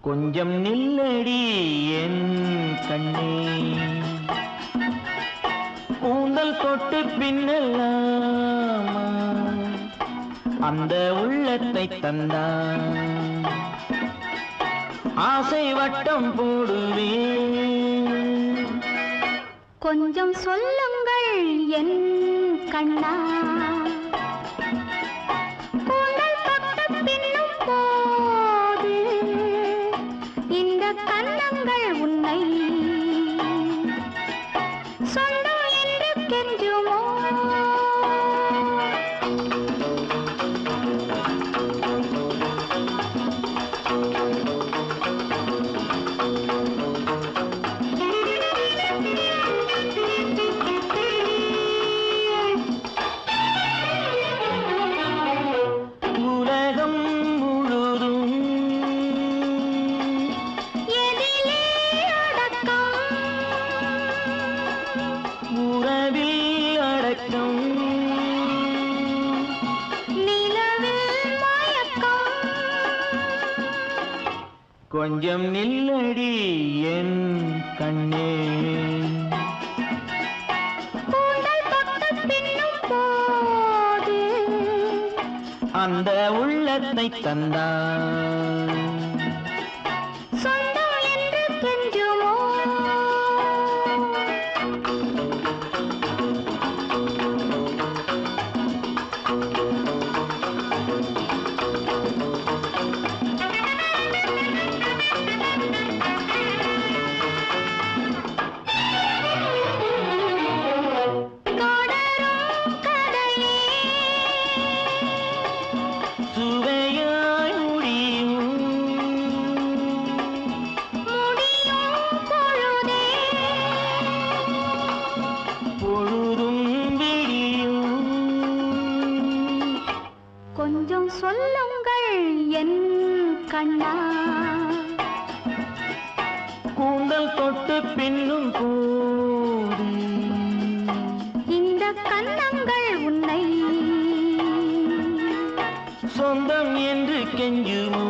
கொஞ்சம் நில்லடி என் கண்ணே. கூந்தல் தொட்டு பின்னலாமா? அந்த உள்ளத்தை தந்தான் ஆசை வட்டம் போடுவே கொஞ்சம் சொல்லுங்கள் என் கண்ணா. கூந்தல் தொட்ட பின்னும் போது இந்த கன்னங்கள் உன்னை சொந்தம் என்று கெஞ்சுமோ? கொஞ்சம் நில்லடி என் கண்ணே. அந்த உள்ளத்தை தந்தான். சொல்லுங்கள் என் கண்ணா. கூந்தல் தொட்டு பின்னும் போது இந்த கன்னங்கள் உன்னை சொந்தம் என்று கெஞ்சுமோ?